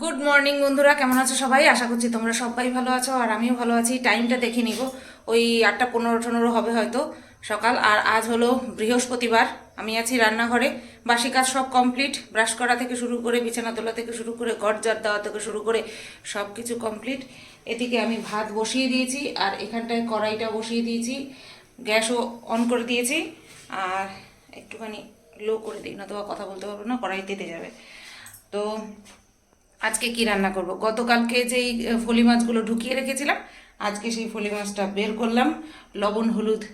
Good morning বন্ধুরা। কেমন আছো সবাই? আশা করছি তোমরা সবাই ভালো আছো, আর আমিও ভালো আছি। টাইমটা দেখে নিব। ওই আটটা পনেরো টনেরো হবে হয়তো সকাল। আর আজ হলো বৃহস্পতিবার। আমি আছি রান্নাঘরে। বাসি কাজ সব কমপ্লিট ব্রাশ করা থেকে শুরু করে, বিছানা তোলা থেকে শুরু করে ঘর জার দেওয়া থেকে শুরু করে সব কিছু কমপ্লিট এদিকে আমি ভাত বসিয়ে দিয়েছি, আর এখানটায় কড়াইটা বসিয়ে দিয়েছি। গ্যাসও অন করে দিয়েছি। আর একটুখানি লো করে দিই না তো কথা বলতে পারব না কড়াই যাবে। তো আজকে কি রান্না করব? গতকালকে যেই ফলি মাছগুলো ঢুকিয়ে রেখেছিলাম, আজকে সেই ফলি মাছটা বের করলাম, লবণ, হলুদ,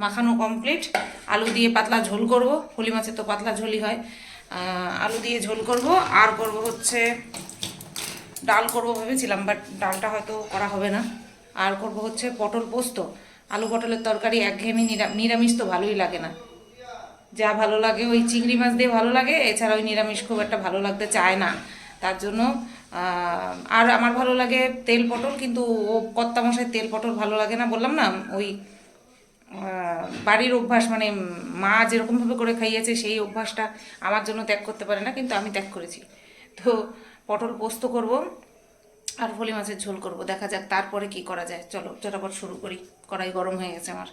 মাখানো কমপ্লিট আলু দিয়ে পাতলা ঝোল করব, ফলি মাছের তো পাতলা ঝোলই হয়। আলু দিয়ে ঝোল করব, আর করব হচ্ছে, ডাল করব ভেবেছিলাম বাট ডালটা হয়তো করা হবে না। আর করব হচ্ছে পটল পোস্ত। আলু পটলের তরকারি একঘেয়েমি নিরা- নিরামিষ তো ভালোই লাগে না। যা ভালো লাগে, ওই চিংড়ি মাছ দিয়ে ভালো লাগে, এছাড়া ওই নিরামিষ খুব একটা ভালো লাগতে চায় না। তার জন্য আর আমার ভালো লাগে তেল পটল, কিন্তু ও কর্তা মশাই তেল পটল ভালো লাগে না বললাম না, ওই বাড়ির অভ্যাস মানে মা যেরকমভাবে করে খাইয়েছে সেই অভ্যাসটা আমার জন্য ত্যাগ করতে পারে না, কিন্তু আমি ত্যাগ করেছি। তো পটল পোস্ত করব আর ফলি মাছের ঝোল করব, দেখা যাক তারপরে কি করা যায়। চলো, চটাপট শুরু করি, কড়াই গরম হয়ে গেছে আমার।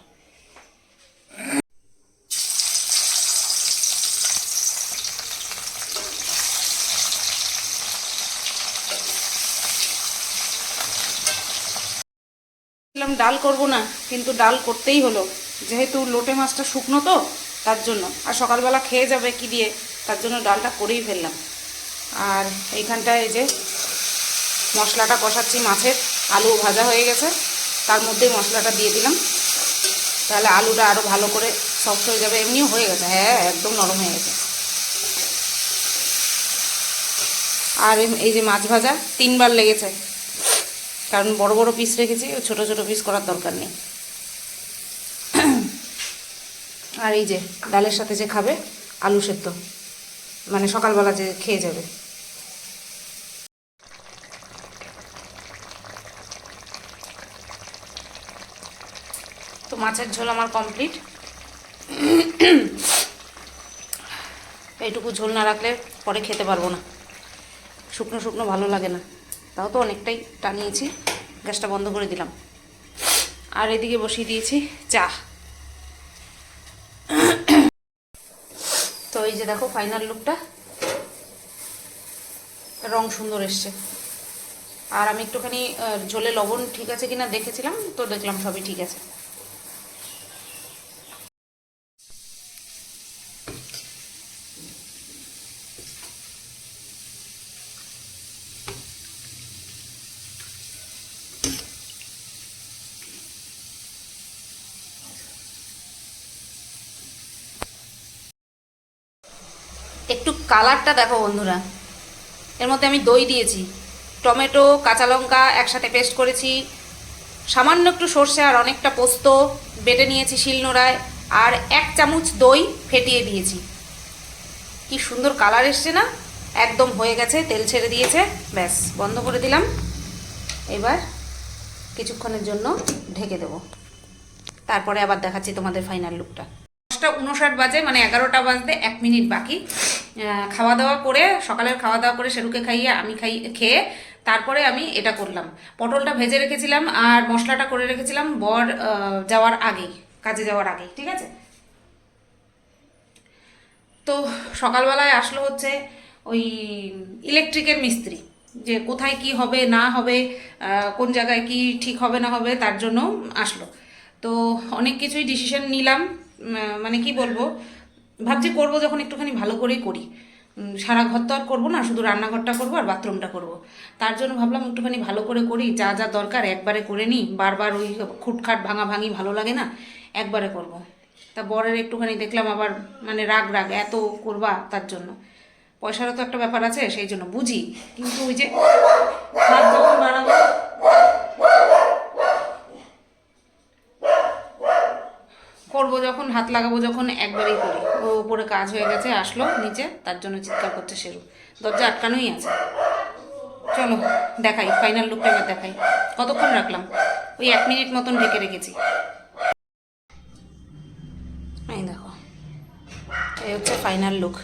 ডাল করব না, কিন্তু ডাল করতেই হলো। যেহেতু লোটে মাছটা শুকনো তো, তার জন্য। আর সকালবেলা খেয়ে যাবে কি দিয়ে, তার জন্য ডালটা করেই ফেললাম। আর এইখানটায় এই যে মশলাটা কষাচ্ছি মাছের, আলু ভাজা হয়ে গেছে। তার মধ্যে মশলাটা দিয়ে দিলাম। তাহলে আলুটা আরও ভালো করে সফট হয়ে যাবে, এমনিও হয়ে গেছে। হ্যাঁ একদম নরম হয়ে গেছে। আর এই যে মাছ ভাজা তিনবার লেগেছে। কারণ বড় বড় পিস রেখেছি ছোট ছোট পিস করার দরকার নেই। আর এই যে, ডালের সাথে যে খাবে, আলু সেদ্ধ। মানে সকালবেলা যে খেয়ে যাবে। তো মাছের ঝোল আমার কমপ্লিট এইটুকু ঝোল না রাখলে পরে খেতে পারব না। শুকনো শুকনো ভালো লাগে না। তাও তো অনেকটাই টানিয়েছি। গ্যাসটা বন্ধ করে দিলাম। আর এদিকে বসিয়ে দিয়েছি চা। তো এই যে দেখো ফাইনাল লুকটা রং সুন্দর এসছে। আর আমি একটুখানি ঝোলে লবণ ঠিক আছে কিনা দেখেছিলাম, তো দেখলাম সবই ঠিক আছে। একটু কালারটা দেখো বন্ধুরা। এর মধ্যে আমি দই দিয়েছি, টমেটো, কাঁচা লঙ্কা একসাথে পেস্ট করেছি, সামান্য একটু সর্ষে আর অনেকটা পোস্ত বেটে নিয়েছি শিলনোড়ায়, আর এক চামচ দই ফেটিয়ে দিয়েছি। কি সুন্দর কালার এসছে না? একদম হয়ে গেছে, তেল ছেড়ে দিয়েছে, ব্যাস, বন্ধ করে দিলাম। এবার কিছুক্ষণের জন্য ঢেকে দেবো। তারপরে আবার দেখাচ্ছি তোমাদের ফাইনাল লুকটা দশটা উনষাট বাজে মানে এগারোটা বাজতে এক মিনিট বাকি। খাওয়া দাওয়া করে, সকালের খাওয়া দাওয়া করে সেরুকে খাইয়ে, আমি খাই, খেয়ে তারপরে আমি এটা করলাম। পটলটা ভেজে রেখেছিলাম আর মশলাটা করে রেখেছিলাম বর যাওয়ার আগেই কাজে যাওয়ার আগেই ঠিক আছে? তো সকালবেলায় আসলো হচ্ছে ওই ইলেকট্রিকের মিস্ত্রি, যে কোথায় কি হবে, না হবে কোন জায়গায় কি ঠিক হবে, না হবে, তার জন্য আসলো। তো অনেক কিছুই ডিসিশন নিলাম মানে কি বলব ভাবছি করব যখন একটুখানি ভালো করেই করি। সারা ঘর তো আর করব না, শুধু রান্নাঘরটা করব আর বাথরুমটা করব। তার জন্য ভাবলাম একটুখানি ভালো করে করি, যা যা দরকার একবারে করে নিই, বারবার ওই খুটখাট ভাঙা ভাঙি ভালো লাগে না, একবারে করব। তা বরের একটুখানি দেখলাম আবার মানে রাগ রাগ, এত করবা তার জন্য। পয়সারও তো একটা ব্যাপার আছে, সেই জন্য বুঝি। কিন্তু ওই যে হাত যখন বাড়াবো করব যখন, হাত লাগাবো যখন, একবারেই করি। ও উপরে কাজ হয়ে গেছে, আসলো নিচে, তার জন্য চিৎকার করছে সেরু দরজা আটকানোই আছে। চলো, দেখাই ফাইনাল লুকটা এবার দেখাই। কতক্ষণ রাখলাম? ওই এক মিনিট মতন ঢেকে রেখেছি। এই দেখো, এই হচ্ছে ফাইনাল লুক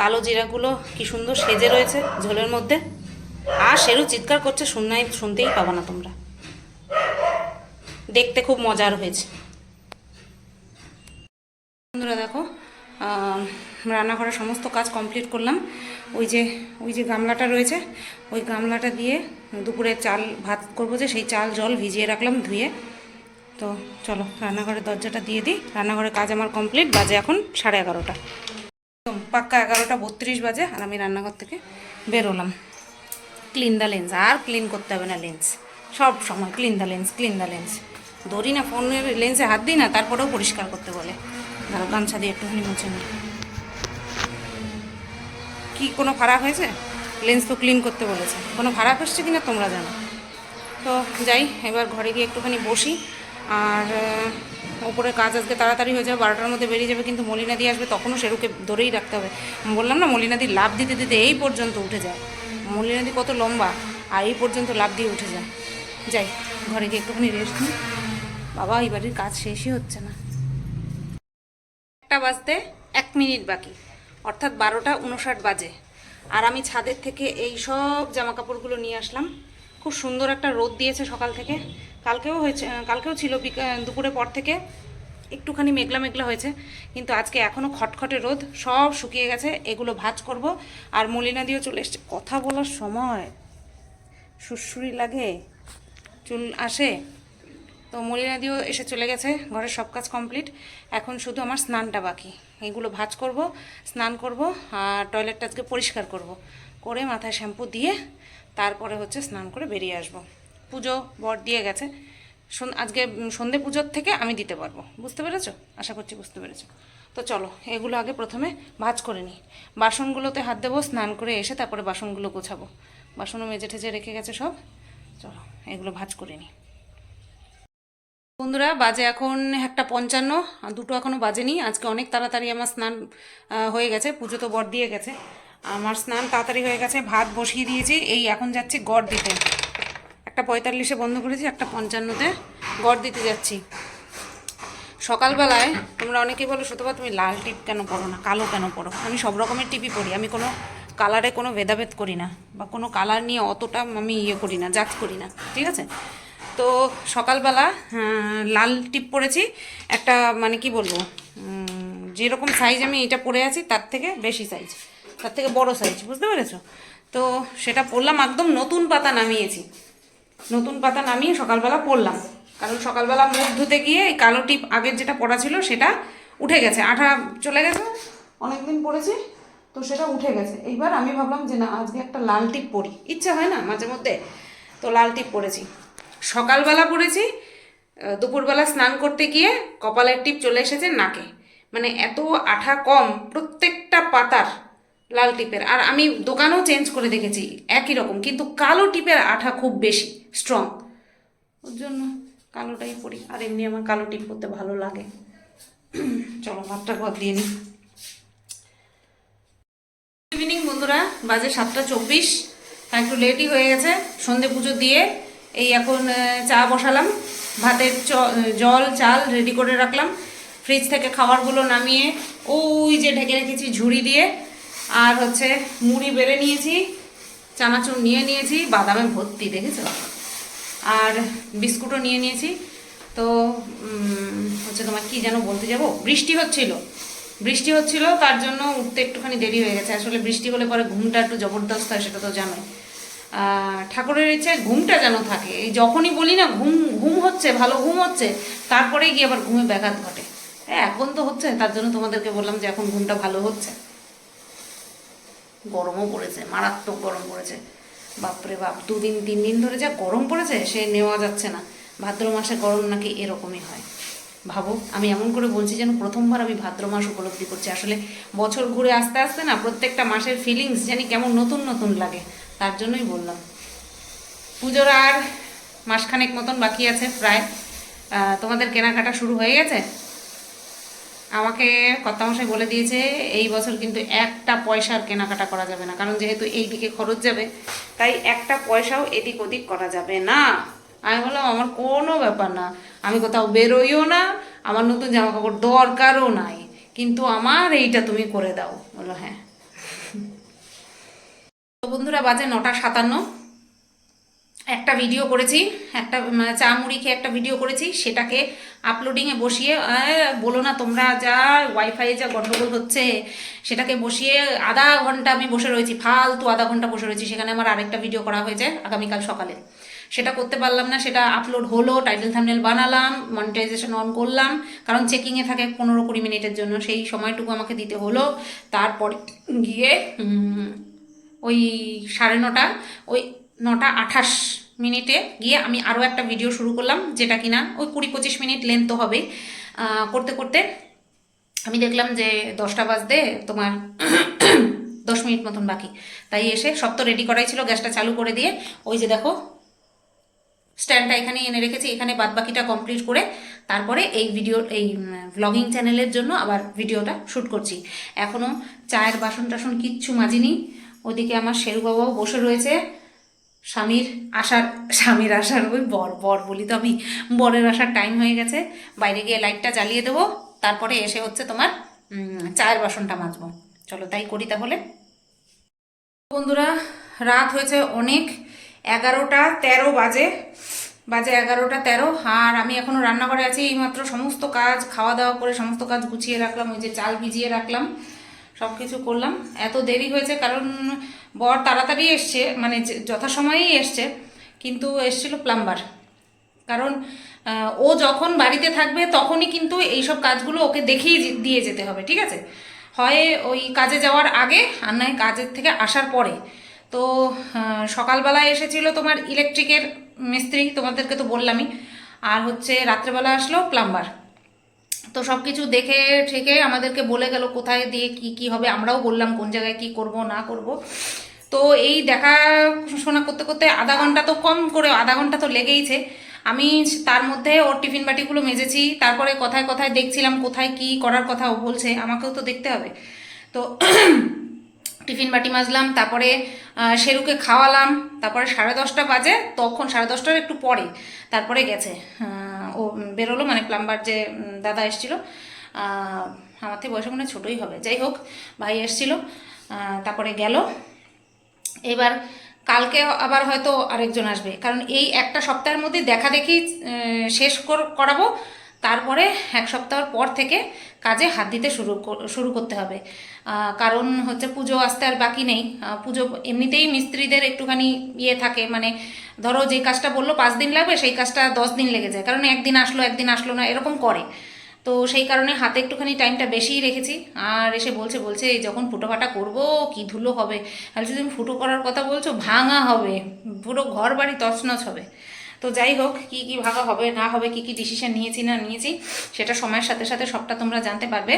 কালো জিরাগুলো কি সুন্দর সেজে রয়েছে ঝোলের মধ্যে। আর সেরু চিৎকার করছে, শুননাই, শুনতেই পাবা না তোমরা। দেখতে খুব মজার হয়েছে। বন্ধুরা দেখো রান্নাঘরের সমস্ত কাজ কমপ্লিট করলাম। ওই যে ওই যে গামলাটা রয়েছে, ওই গামলাটা দিয়ে দুপুরে চাল ভাত করব যে, সেই চাল, জল ভিজিয়ে রাখলাম ধুয়ে। তো চলো, রান্নাঘরের দরজাটা দিয়ে দিই। রান্নাঘরের কাজ আমার কমপ্লিট বাজে এখন সাড়ে এগারোটা। একদম পাক্কা এগারোটা বত্রিশ বাজে আর আমি রান্নাঘর থেকে বেরোলাম। ক্লিন দ্য লেন্স আর ক্লিন করতে হবে না লেন্স সব সময় clean the lens clean the lens ধরি না, ফোনের লেন্সে হাত দিই না, তারপরেও পরিষ্কার করতে বলে। ধরো, গামছা দিয়ে একটুখানি মুছে নিই কি, কোনো খারাপ হয়েছে? লেন্স তো ক্লিন করতে বলেছে। কোনো খারাপ কি না তোমরা জানো। তো যাই, এবার ঘরে গিয়ে একটুখানি বসি। আর ওপরে কাজ আজকে তাড়াতাড়ি হয়ে যাবে, বারোটার মধ্যে বেরিয়ে যাবে, কিন্তু মলিনাদি আসবে, তখনও সেরুকে ধরেই রাখতে হবে। বললাম না মলিনাদি লাভ দিতে দিতে এই পর্যন্ত উঠে যায়। মলিনাদি কত লম্বা, আর এই পর্যন্ত লাভ দিয়ে উঠে যায়। যাই, ঘরে গিয়ে একটুখানি রেস্ট নিই। বাবা, এই বাড়ির কাজ শেষই হচ্ছে না। একটা বাজতে এক মিনিট বাকি, অর্থাৎ বারোটা উনষাট বাজে। আর আমি ছাদের থেকে এই সব জামা কাপড়গুলো নিয়ে আসলাম। খুব সুন্দর একটা রোদ দিয়েছে সকাল থেকে। কালকেও হয়েছে কালকেও ছিল দুপুরের পর থেকে একটুখানি মেঘলা মেঘলা হয়েছে, কিন্তু আজকে এখনও খটখটে রোদ, সব শুকিয়ে গেছে, এগুলো ভাজ করব। আর মলিনা দিয়েও চলে এসছে। কথা বলার সময় সুরসুরি লাগে, চুল আসে। তো মলিনা এসে চলে গেছে ঘরের সব কাজ কমপ্লিট এখন শুধু আমার স্নানটা বাকি। এইগুলো ভাজ করব, স্নান করব, আর টয়লেটটা আজকে পরিষ্কার করব। করে মাথায় শ্যাম্পু দিয়ে তারপরে হচ্ছে স্নান করে বেরিয়ে আসব। পুজো বর দিয়ে গেছে। আজকে সন্ধে পুজোর থেকে আমি দিতে পারব। বুঝতে পেরেছ? আশা করছি বুঝতে পেরেছ। তো চলো, এগুলো আগে প্রথমে ভাজ করে নিই। বাসনগুলোতে হাত দেবো, স্নান করে এসে তারপরে বাসনগুলো গোছাবো। বাসনও মেজে ঠেজে রেখে গেছে সব। চলো, এগুলো ভাজ করে নিই। বন্ধুরা, বাজে এখন একটা পঞ্চান্ন দুটো এখনও বাজেনি। আজকে অনেক তাড়াতাড়ি আমার স্নান হয়ে গেছে, পুজো তো বর দিয়ে গেছে। আমার স্নান তাড়াতাড়ি হয়ে গেছে, ভাত বসিয়ে দিয়েছি, এই এখন যাচ্ছি গড় দিতে। একটা পঁয়তাল্লিশে বন্ধ করেছি, একটা পঞ্চান্নতে গড় দিতে যাচ্ছি। সকালবেলায় তোমরা অনেকেই বলো সুতবা তুমি লাল টিপ কেন পরো না, কালো কেন পরো? আমি সব রকমের টিপই পরি, আমি কোনো কালারে কোনো ভেদাভেদ করি না, বা কোনো কালার নিয়ে অতটা আমি ইয়ে করি না, জাজ করি না, ঠিক আছে? তো সকালবেলা লাল টিপ পরেছি। একটা মানে কি বলব যেরকম সাইজ আমি এটা পরে আছি, তার থেকে বেশি সাইজ তার থেকে বড় সাইজ বুঝতে পেরেছ? তো সেটা পরলাম, একদম নতুন পাতা নামিয়েছি। নতুন পাতা নামিয়ে সকালবেলা পরলাম। কারণ সকালবেলা মুখ ধুতে গিয়ে এই কালো টিপ আগের যেটা পরা ছিল, সেটা উঠে গেছে। আঠা চলে গেছে, অনেকদিন পরেছি, তো সেটা উঠে গেছে। এইবার আমি ভাবলাম যে না, আজকে একটা লাল টিপ পরি। ইচ্ছা হয় না, মাঝে মধ্যে। তো লাল টিপ পরেছি। সকালবেলা পড়েছি দুপুরবেলা স্নান করতে গিয়ে কপালের টিপ চলে এসেছে নাকে। মানে এত আঠা কম, প্রত্যেকটা পাতার লাল টিপের। আর আমি দোকানও চেঞ্জ করে দেখেছি, একই রকম, কিন্তু কালো টিপের আঠা খুব বেশি স্ট্রং ওর জন্য কালোটাই পরি, আর এমনি আমার কালো টিপ করতে ভালো লাগে। চলো, ভাতটা ঘর দিয়ে নিই ইভিনিং বন্ধুরা, বাজে সাতটা চব্বিশ, একটু লেটই হয়ে গেছে, সন্ধে পুজো দিয়ে এই এখন চা বসালাম। ভাতের জল, চাল রেডি করে রাখলাম। ফ্রিজ থেকে খাবারগুলো নামিয়ে, ওই যে ঢেকে রেখেছি ঝুড়ি দিয়ে। আর হচ্ছে মুড়ি বেড়ে নিয়েছি, চানাচুর নিয়ে নিয়েছি, বাদামে ভর্তি, দেখেছ? আর বিস্কুটও নিয়ে নিয়েছি। তো হচ্ছে তোমার কি যেন বলতে যাব? বৃষ্টি হচ্ছিল। বৃষ্টি হচ্ছিল, তার জন্য উঠতে একটুখানি দেরি হয়ে গেছে। আসলে বৃষ্টি হলে পরে ঘুমটা একটু জবরদস্ত হয়, সেটা তো জানোই। ঠাকুরের ইচ্ছে ঘুমটা যেন থাকে, এই যখনই বলি না ঘুম ঘুম হচ্ছে, ভালো ঘুম হচ্ছে, তারপরেই গিয়ে আবার ঘুমে ব্যাঘাত ঘটে। হ্যাঁ এখন তো হচ্ছে, তার জন্য তোমাদেরকে বললাম যে এখন ঘুমটা ভালো হচ্ছে। গরমও পড়েছে, মারাত্মক গরম পড়েছে। বাপরে বাপ, দুদিন, তিন দিন ধরে যা গরম পড়েছে, সে নেওয়া যাচ্ছে না। ভাদ্র মাসে গরম নাকি এরকমই হয়। ভাবো, আমি এমন করে বলছি যেন প্রথমবার আমি ভাদ্র মাস উপলব্ধি করছি। আসলে বছর ঘুরে আসতে আসতে না প্রত্যেকটা মাসের ফিলিংস জানি কেমন নতুন নতুন লাগে। তার জন্যই বললাম। পুজোর আর মাসখানেক মতন বাকি আছে প্রায়। তোমাদের কেনাকাটা শুরু হয়ে গেছে? আমাকে কর্তামশাই বলে দিয়েছে, এই বছর কিন্তু একটা পয়সার কেনাকাটা করা যাবে না, কারণ যেহেতু এই দিকে খরচ যাবে, তাই একটা পয়সাও এদিক ওদিক করা যাবে না। আমি বললাম, আমার কোনো ব্যাপার না। আমি কোথাও বেরোইও না, আমার নতুন জামা কাপড় দরকারও নাই। কিন্তু আমার এইটা তুমি করে দাও। বলল হ্যাঁ। তো বন্ধুরা, বাজে নটা সাতান্ন। একটা ভিডিও করেছি, একটা মানে চা মুড়ি খেয়ে একটা ভিডিও করেছি, সেটাকে আপলোডিংয়ে বসিয়ে বলো না তোমরা যা ওয়াইফাই যা গন্ডগোল হচ্ছে, সেটাকে বসিয়ে আধা ঘণ্টা আমি বসে রয়েছি, ফালতু আধা ঘণ্টা বসে রয়েছি, সেখানে আমার আরেকটা ভিডিও করা হয়েছে আগামীকাল সকালে। সেটা করতে পারলাম না, সেটা আপলোড হলো টাইটেল থামনেল বানালাম মনিটাইজেশন অন করলাম, কারণ চেকিংয়ে থাকে পনেরো কুড়ি মিনিটের জন্য, সেই সময়টুকু আমাকে দিতে হলো, তারপরে গিয়ে ওই সাড়ে নটা, ওই নটা আঠাশ মিনিটে গিয়ে আমি আরও একটা ভিডিও শুরু করলাম, যেটা কিনা ওই কুড়ি পঁচিশ মিনিট লেন্থ তো হবেই। করতে করতে আমি দেখলাম যে দশটা বাজতে তোমার দশ মিনিট মতন বাকি। তাই এসে সব তো রেডি করাই ছিল, গ্যাসটা চালু করে দিয়ে। ওই যে দেখো স্ট্যান্ডটা এখানে এনে রেখেছি, এখানে বাদ বাকিটা কমপ্লিট করে তারপরে এই ভিডিও এই ভ্লগিং চ্যানেলের জন্য আবার ভিডিওটা শ্যুট করছি। এখনও চায়ের বাসন টাসন কিচ্ছু মাজিনি। ওদিকে আমার শেরু বাবাও বসে রয়েছে। স্বামীর আসার স্বামীর আসার ওই বর বর বলি তো আমি, বরের আসার টাইম হয়ে গেছে। বাইরে গিয়ে লাইটটা জ্বালিয়ে দেবো, তারপরে এসে হচ্ছে তোমার চায়ের বাসনটা মাজবো। চলো তাই করি তাহলে। বন্ধুরা, রাত হয়েছে অনেক, এগারোটা তেরো বাজে বাজে এগারোটা তেরো, আর আমি এখনও রান্নাঘরে আছি, এইমাত্র সমস্ত কাজ খাওয়া দাওয়া করে সমস্ত কাজ গুছিয়ে রাখলাম, ওই যে চাল ভিজিয়ে রাখলাম। সব কিছু করলাম। এত দেরি হয়েছে কারণ বর তাড়াতাড়ি এসছে মানে যথাসময়েই এসছে কিন্তু এসছিল প্লাম্বার কারণ ও যখন বাড়িতে থাকবে তখনই কিন্তু এইসব কাজগুলো ওকে দেখিয়ে যে- দিয়ে যেতে হবে ঠিক আছে? হয় ওই কাজে যাওয়ার আগে আর নয় কাজের থেকে আসার পরে। তো আহ, সকালবেলায় এসেছিল তোমার ইলেকট্রিকের মিস্ত্রি তোমাদেরকে তো বললামই। আর হচ্ছে রাত্রেবেলা আসলো প্লাম্বার তো সব কিছু দেখে ঠেকে আমাদেরকে বলে গেল কোথায় দিয়ে কি কি হবে, আমরাও বললাম কোন জায়গায় কি করব, না করব। তো এই দেখা শোনা করতে করতে আধা ঘণ্টা তো কম করে, আধা ঘণ্টা তো লেগেইছে। আমি তার মধ্যে ওর টিফিন বাটিগুলো মেজেছি, তারপরে কথায় কথায় দেখছিলাম কোথায় কি করার কথা ও বলছে, আমাকেও তো দেখতে হবে। তো টিফিন বাটি মাজলাম, তারপরে শেরুকে খাওয়ালাম, তারপরে সাড়ে দশটা বাজে, তখন সাড়ে দশটার একটু পরে, তারপরে গেছে। ও বেরোলো মানে প্লাম্বার যে দাদা এসেছিল আমার থেকে বয়স মনে ছোটোই হবে। যাই হোক, ভাই এসেছিল তারপরে গেল। এবার কালকে আবার হয়তো আরেকজন আসবে। কারণ এই একটা সপ্তাহের মধ্যে দেখা দেখি শেষ কর- করাবো তারপরে এক সপ্তাহ পর থেকে কাজে হাত দিতে শুরু শুরু করতে হবে। কারণ হচ্ছে পুজো আসতে আর বাকি নেই। পুজো এমনিতেই মিস্ত্রিদের একটুখানি ইয়ে থাকে। মানে ধরো যে কাজটা বলল পাঁচ দিন লাগবে, সেই কাজটা দশ দিন লেগে যায়। কারণ একদিন আসলো একদিন আসলো না, এরকম করে। তো সেই কারণে হাতে একটুখানি টাইমটা বেশিই রেখেছি। আর এসে বলছে বলছে যখন ফুটো ফাটা করব, কি ধুলো হবে? যদি তুমি ফুটো করার কথা বলছো, ভাঙা হবে। পুরো ঘর বাড়ি তছনছ হবে। তো যাই হোক, কি কি ভাঙা হবে, না হবে, কি কি ডিসিশন নিয়েছি, না নিয়েছি, সেটা সময়ের সাথে সাথে সবটা তোমরা জানতে পারবে।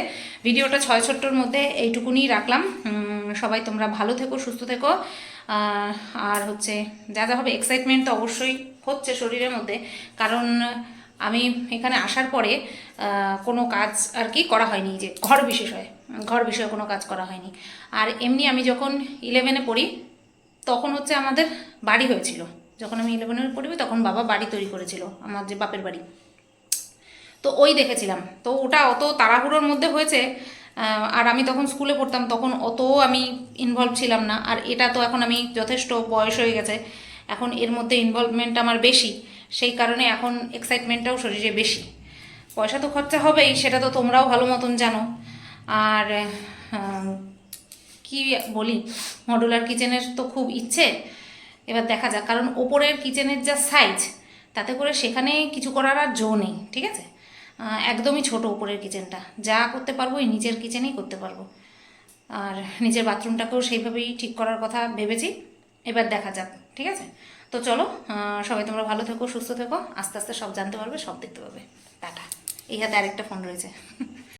ভিডিওটা ছয় ছোট্টর মধ্যে এইটুকুনি রাখলাম। সবাই তোমরা ভালো থেকো, সুস্থ থেকো। আর হচ্ছে যা যা হবে এক্সাইটমেন্ট তো অবশ্যই হচ্ছে শরীরের মধ্যে। কারণ আমি এখানে আসার পরে কোনো কাজ আর কি করা হয়নি, যে ঘর বিষয় ঘর বিষয়ে কোনো কাজ করা হয়নি। আর এমনি আমি যখন ইলেভেনে পড়ি, তখন হচ্ছে আমাদের বাড়ি হয়েছিল। যখন আমি ইলেভেনে পড়ি তখন বাবা বাড়ি তৈরি করেছিল, আমার যে বাপের বাড়ি। তো ওই দেখেছিলাম। তো ওটা অত তাড়াহুড়োর মধ্যে হয়েছে আর আমি তখন স্কুলে পড়তাম, তখন অত আমি ইনভলভ ছিলাম না। আর এটা তো এখন আমি যথেষ্ট বয়স হয়ে গেছে, এখন এর মধ্যে ইনভলভমেন্ট আমার বেশি। সেই কারণে এখন এক্সাইটমেন্টটাও শরীরে বেশি। পয়সা তো খরচা হবেই, সেটা তো তোমরাও ভালো মতন জানো। আর কি বলি মডুলার কিচেনের তো খুব ইচ্ছে। এবার দেখা যাক। কারণ ওপরের কিচেনের যা সাইজ তাতে করে সেখানে কিছু করার আর জো নেই, ঠিক আছে? একদমই ছোট ওপরের কিচেনটা। যা করতে পারব, এই নিচের কিচেনেই করতে পারব। আর নিজের বাথরুমটাকেও সেইভাবেই ঠিক করার কথা ভেবেছি। এবার দেখা যাক, ঠিক আছে? তো চলো সবাই তোমরা ভালো থেকো, সুস্থ থেকো। আস্তে আস্তে সব জানতে পারবে, সব দেখতে পাবে টাটা। এই হাতে আরেকটা ফোন রয়েছে।